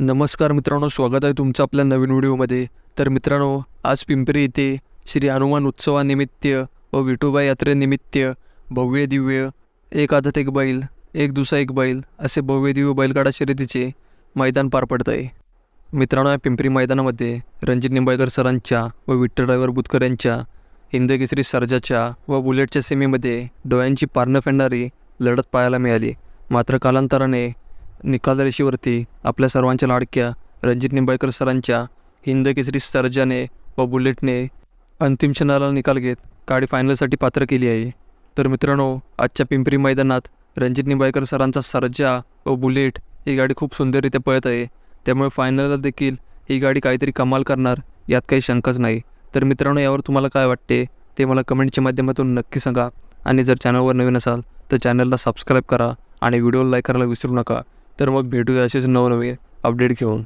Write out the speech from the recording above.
नमस्कार मित्रांनो स्वागत आहे तुमचं आपल्या नवीन व्हिडिओमध्ये. तर मित्रांनो आज पिंपरी येथे श्री हनुमान उत्सवानिमित्त व विठोबा यात्रेनिमित्त भव्य दिव्य एक आदत एक बैल एक दुसरा एक बैल असे भव्य दिव्य बैलगाडा शर्यतीचे मैदान पार पडत आहे. मित्रांनो या पिंपरी मैदानामध्ये रणजित निंबाळकर सरांच्या व विठ्ठल ड्रायव्हर बुतकर यांच्या हिंदकेसरी सर्जाच्या व बुलेटच्या सेमीमध्ये डोळ्यांची पारणं फेडणारी लढत पाहायला मिळाली. मात्र कालांतराने निकाल रेषेवरती आपल्या सर्वांच्या लाडक्या रणजित निंबाळकर सरांच्या हिंद केसरी सर्जाने व बुलेटने अंतिम क्षणाला निकाल घेत गाडी फायनलसाठी पात्र केली आहे. तर मित्रांनो आजच्या पिंपरी मैदानात रणजित निंबाळकर सरांचा सर्जा व बुलेट ही गाडी खूप सुंदररित्या पळत आहे. त्यामुळे फायनलला देखील ही गाडी काहीतरी कमाल करणार यात काही शंकाच नाही. तर मित्रांनो यावर तुम्हाला काय वाटते ते मला कमेंटच्या माध्यमातून नक्की सांगा. आणि जर चॅनलवर नवीन असाल तर चॅनलला सबस्क्राईब करा आणि व्हिडिओला लाईक करायला विसरू नका. तर मग भेटूया असेच नवनवीन अपडेट घेऊन.